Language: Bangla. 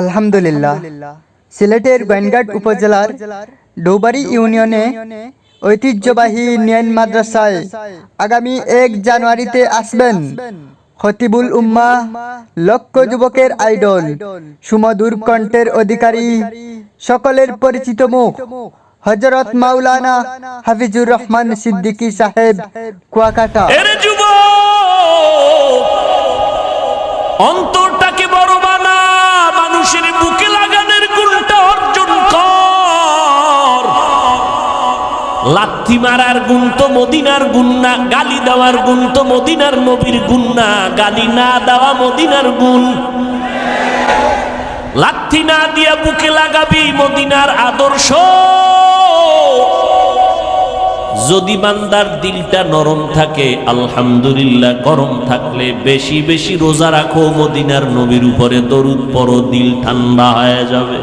আলহামদুলিল্লাহ। সিলেটের গোয়েনঘাট উপজেলার ডৌবাড়ি ইউনিয়নে ঐতিহ্যবাহী নিয়ন মাদ্রাসায় আগামী এক জানুয়ারিতে আসবেন খতিবুল উম্মা লক্ষ যুবকের আইডল, সুমধুর কণ্ঠের অধিকারী, সকলের পরিচিত মুখ হজরত মাওলানা হাফিজুর রহমান সিদ্দিকী সাহেব, কুয়াকাটা। এর লাথি মারার গুণ তো মদিনার গুণ না, গালি দেওয়ার গুণ তো মদিনার নবীর গুণ না, গালি না দেওয়া মদিনার গুণ। লাথি না দিয়া বুকে লাগাবি মদিনার আদর্শ। যদি বান্দার দিলটা নরম থাকে, আলহামদুলিল্লাহ গরম থাকলে বেশি বেশি রোজা রাখো, মদিনার নবীর উপরে দরুদ পর দিল ঠান্ডা হয়ে যাবে।